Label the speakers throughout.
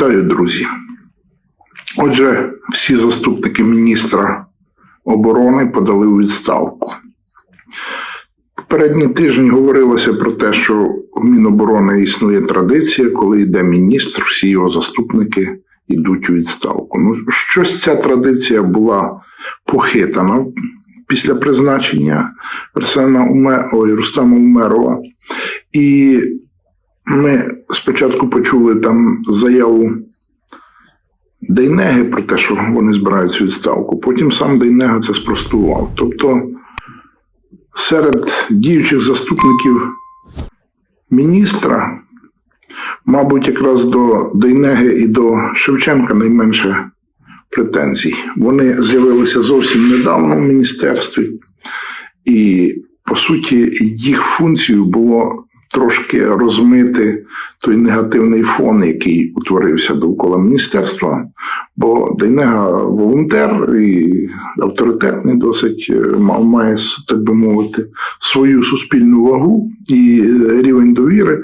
Speaker 1: Вітаю, друзі. Отже, всі заступники міністра оборони подали у відставку. Попередні тижні говорилося про те, що в Міноборони існує традиція, коли йде міністр, всі його заступники йдуть у відставку. Ну, щось ця традиція була похитана після призначення Арсена Уме... Ой, Рустама Умерова. І ми спочатку почули там заяву Дейнеги про те, що вони збираються відставку. Потім сам Дейнега це спростував. Тобто серед діючих заступників міністра, мабуть, якраз до Дейнеги і до Шевченка найменше претензій. Вони з'явилися зовсім недавно в міністерстві, і, по суті, їх функцією було трошки розмити той негативний фон, який утворився довкола міністерства. Бо Дейнега волонтер і авторитетний досить е, має, так би мовити, свою суспільну вагу і е, рівень довіри.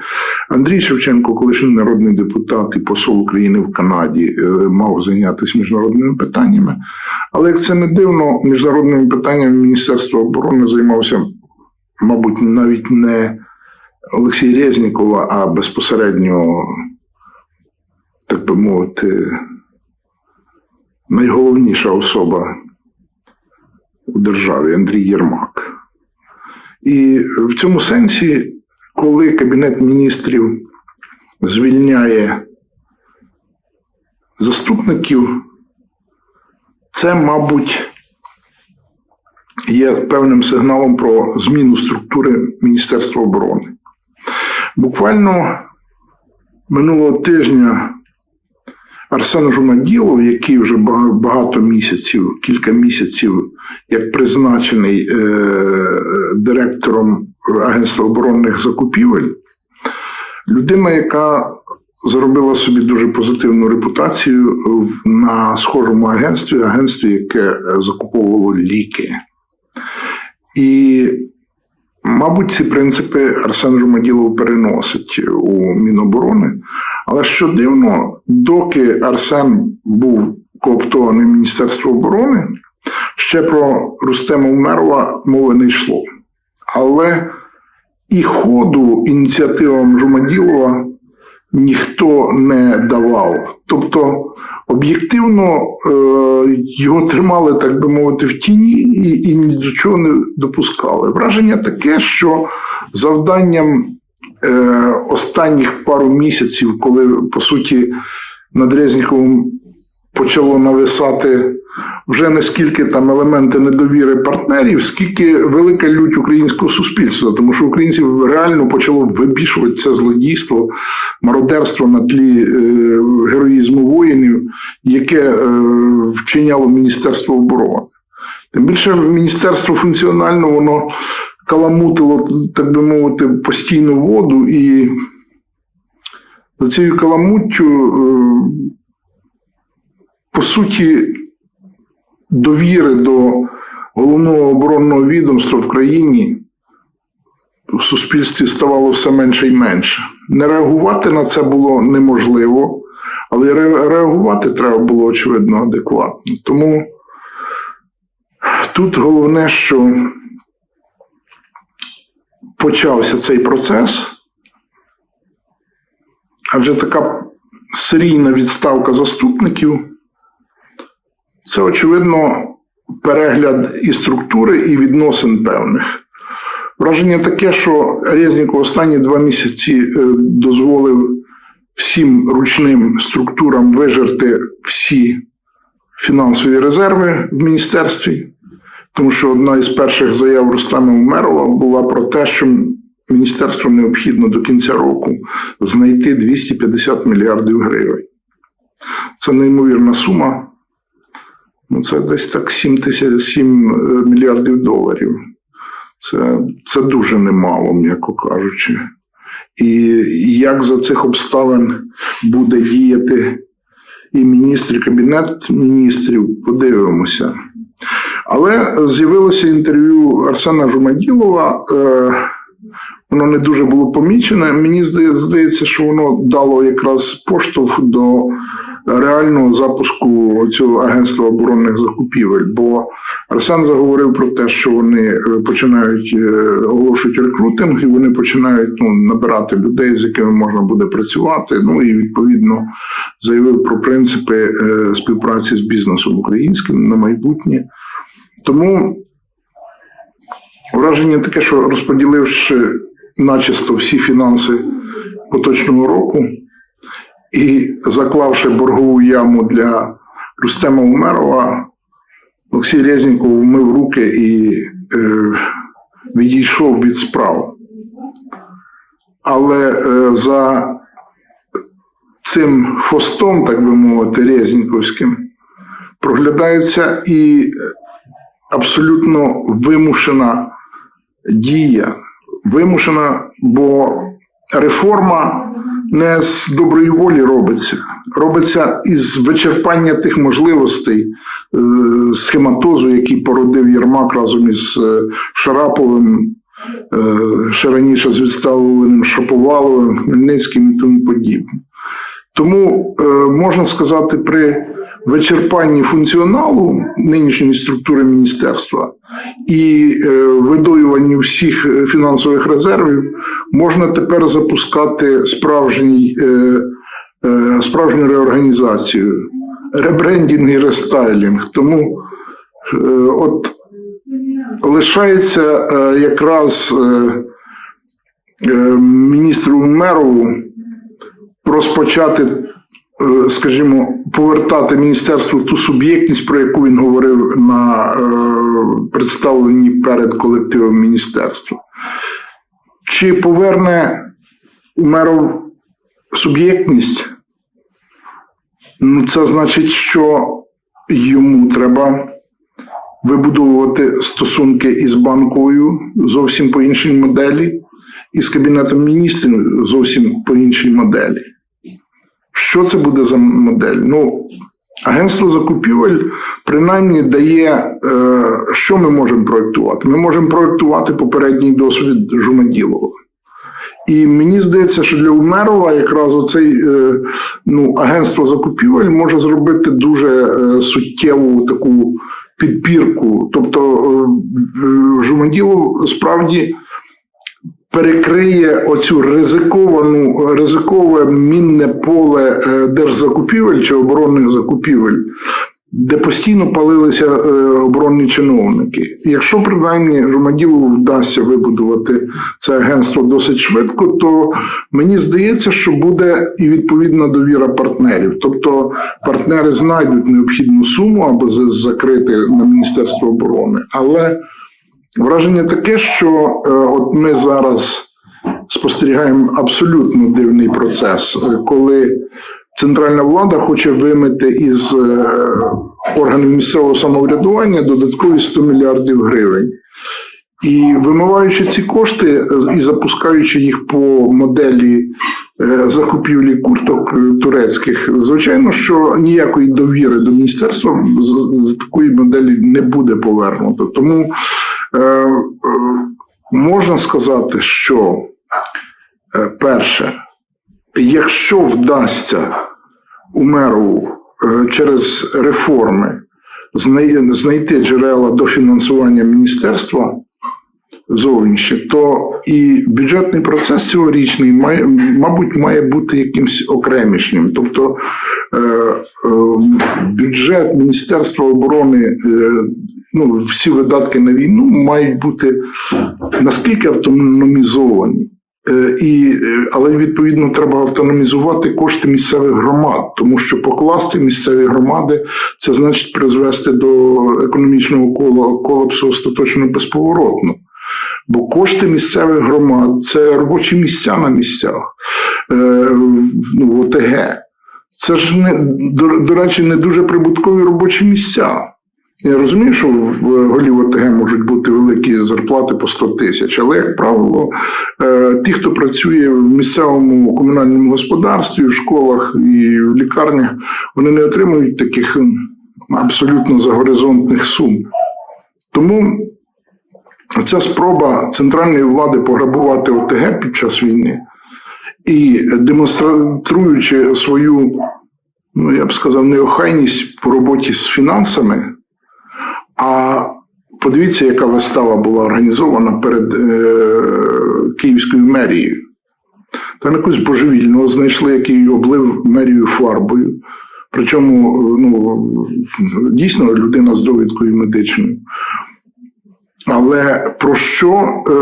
Speaker 1: Андрій Шевченко, колишній народний депутат і посол України в Канаді, е, мав зайнятися міжнародними питаннями. Але як це не дивно, міжнародними питаннями Міністерства оборони займався, мабуть, навіть не Олексій Резнікова, а безпосередньо, так би мовити, найголовніша особа у державі Андрій Єрмак. І в цьому сенсі, коли Кабінет міністрів звільняє заступників, це, мабуть, є певним сигналом про зміну структури Міністерства оборони. Буквально минулого тижня Арсен Жумаділов, який вже багато місяців, кілька місяців, як призначений е, директором Агентства оборонних закупівель, людина, яка зробила собі дуже позитивну репутацію на схожому агентстві, агентстві, яке е, закуповувало ліки. І Мабуть, ці принципи Арсен Жумаділов переносить у Міноборони. Але що дивно, доки Арсен був кооптований Міністерство оборони, ще про Рустема Умерова мови не йшло. Але і ходу ініціативам Жумаділова ніхто не давав. Тобто, об'єктивно е, його тримали, так би мовити, в тіні і, і ні до чого не допускали. Враження таке, що завданням е, останніх пару місяців, коли по суті над Резніковим почало нависати вже не скільки там елементи недовіри партнерів, скільки велика лють українського суспільства, тому що українців реально почало вибішувати це злодійство, мародерство на тлі е, героїзму воїнів, яке е, вчиняло Міністерство оборони. Тим більше міністерство функціонально воно каламутило, так би мовити, постійну воду, і за цією каламуттю, е, по суті, довіри до головного оборонного відомства в країні в суспільстві ставало все менше і менше. Не реагувати на це було неможливо, але реагувати треба було, очевидно, адекватно. Тому тут головне, що почався цей процес, адже така серійна відставка заступників це, очевидно, перегляд і структури, і відносин певних. Враження таке, що Резніков останні два місяці е, дозволив всім ручним структурам вижерти всі фінансові резерви в міністерстві, тому що одна із перших заяв Рустама Умерова була про те, що міністерству необхідно до кінця року знайти 250 мільярдів гривень. Це неймовірна сума. Ну, це десь так 7, тисяч, 7 е, мільярдів доларів. Це, це дуже немало, м'яко кажучи. І як за цих обставин буде діяти і міністр, і кабінет міністрів, подивимося. Але з'явилося інтерв'ю Арсена Жумаділова, е, воно не дуже було помічене. Мені здається, що воно дало якраз поштовх до реального запуску цього агентства оборонних закупівель. Бо Арсен заговорив про те, що вони е, починають е, оголошують рекрутинг, і вони починають ну, набирати людей, з якими можна буде працювати. Ну і відповідно заявив про принципи е, співпраці з бізнесом українським на майбутнє. Тому враження таке, що розподіливши начисто всі фінанси поточного року і заклавши боргову яму для Рустема Умерова, Олексій Резніков вмив руки і е, відійшов від справ. Але е, за цим фостом, так би мовити, Резніківським, проглядається і абсолютно вимушена дія. Вимушена, бо реформа не з доброї волі робиться. Робиться із вичерпання тих можливостей е, схематозу, який породив Єрмак разом із е, Шараповим, е, ще раніше з відставленим Шаповаловим, Хмельницьким і тому подібне. Тому можна сказати, при вичерпанні функціоналу нинішньої структури міністерства і е, видоюванні всіх е, фінансових резервів можна тепер запускати справжній, е, справжню реорганізацію, ребрендінг і рестайлінг. Тому от лишається якраз міністру Умерову розпочати, скажімо, повертати міністерству ту суб'єктність, про яку він говорив на е, представленні перед колективом міністерства. Чи поверне Умеров суб'єктність? Ну, це значить, що йому треба вибудовувати стосунки із банкою зовсім по іншій моделі, і з кабінетом міністрів зовсім по іншій моделі. Що це буде за модель? Ну, агентство закупівель принаймні дає, е, що ми можемо проєктувати. Ми можемо проєктувати попередній досвід Жумаділова. І мені здається, що для Умерова якраз оцей е, ну, агентство закупівель може зробити дуже е, суттєву таку підбірку. Тобто Жумаділов справді перекриє оцю ризиковану, ризикове мінне поле е, держзакупівель чи оборонних закупівель, де постійно палилися е, оборонні чиновники. І Якщо принаймні Жумаділову вдасться вибудувати це агентство досить швидко, то мені здається, що буде і відповідна довіра партнерів. Тобто партнери знайдуть необхідну суму аби закрити на Міністерство оборони. Але враження таке, що е, от ми зараз спостерігаємо абсолютно дивний процес, е, коли центральна влада хоче вимити із е, органів місцевого самоврядування додаткові 100 мільярдів гривень. І вимиваючи ці кошти і запускаючи їх по моделі закупівлі курток турецьких, звичайно, що ніякої довіри до міністерства з, такої моделі не буде повернуто. Тому можна сказати, що е, перше, якщо вдасться у меру через реформи знайти джерела дофінансування міністерства зовнішнє, то і бюджетний процес цьогорічний має, мабуть, має бути якимсь окремішнім. Тобто е, е, бюджет Міністерства оборони, е, ну, всі видатки на війну мають бути наскільки автономізовані. Е, І, але відповідно треба автономізувати кошти місцевих громад, тому що покласти місцеві громади це значить призвести до економічного кола, колапсу остаточно безповоротно. Бо кошти місцевих громад це робочі місця на місцях, е, ну, в ОТГ. Це ж не до, до речі, не дуже прибуткові робочі місця. Я розумію, що в голів ОТГ можуть бути великі зарплати по 100 тисяч, але, як правило, е, ті, хто працює в місцевому комунальному господарстві, в школах і в лікарнях, вони не отримують таких абсолютно загоризонтних сум. Тому Ця спроба центральної влади пограбувати ОТГ під час війни і демонструючи свою, ну я б сказав, неохайність по роботі з фінансами. А подивіться, яка вистава була організована перед е, Київською мерією. Там якусь божевільного знайшли, який облив мерію фарбою. Причому ну, дійсно людина з довідкою медичною. Але про що е,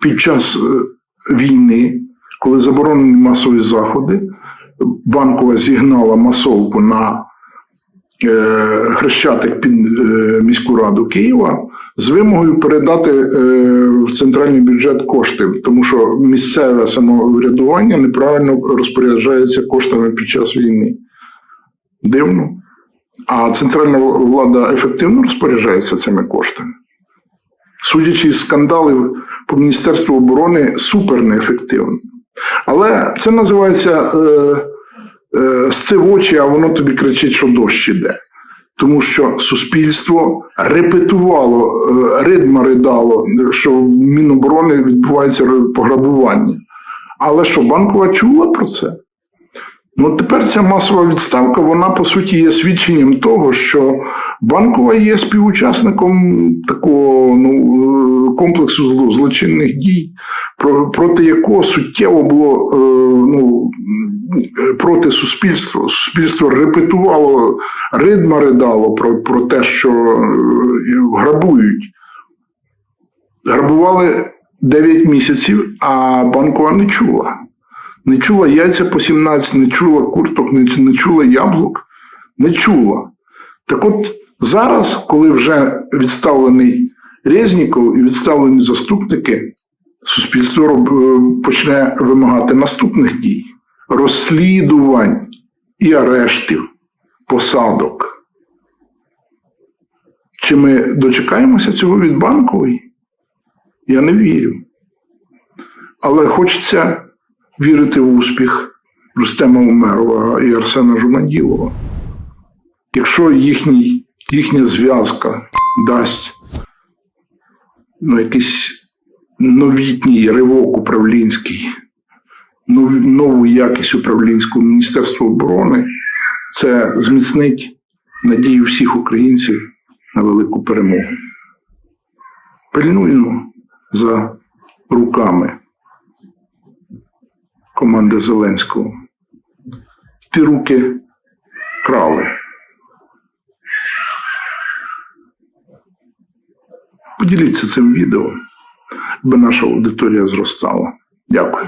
Speaker 1: під час е, війни, коли заборонені масові заходи, банкова зігнала масовку на е, хрещатик під е, міську раду Києва з вимогою передати е, в центральний бюджет кошти, тому що місцеве самоврядування неправильно розпоряджається коштами під час війни. Дивно. А центральна влада ефективно розпоряджається цими коштами. Судячи з скандалів по Міністерству оборони, супер неефективно. Але це називається е, е, сци в очі, а воно тобі кричить, що дощ іде. Тому що суспільство репетувало, е, ридма ридало, що в Міноборони відбувається пограбування. Але що, банкова чула про це? Ну, тепер ця масова відставка, вона по суті є свідченням того, що банкова є співучасником такого ну, комплексу злочинних дій, проти якого суттєво було е, ну, е, проти суспільства. Суспільство репетувало, ридма ридало про, про те, що е, грабують. Грабували 9 місяців, а банкова не чула. Не чула яйця по 17, не чула курток, не чула яблук, не чула. Так от зараз, коли вже відставлений Резніков і відставлені заступники, суспільство е, почне вимагати наступних дій: розслідувань і арештів, посадок. Чи ми дочекаємося цього від банкової? Я не вірю. Але хочеться вірити в успіх Рустема Умерова і Арсена Жумаділова. Якщо їхній, їхня зв'язка дасть ну, якийсь новітній ривок управлінський, нов- нову якість управлінського Міністерства оборони, це зміцнить надію всіх українців на велику перемогу. Пильнуємо за руками команди Зеленського. Ті руки крали. Поділіться цим відео, аби наша аудиторія зростала. Дякую.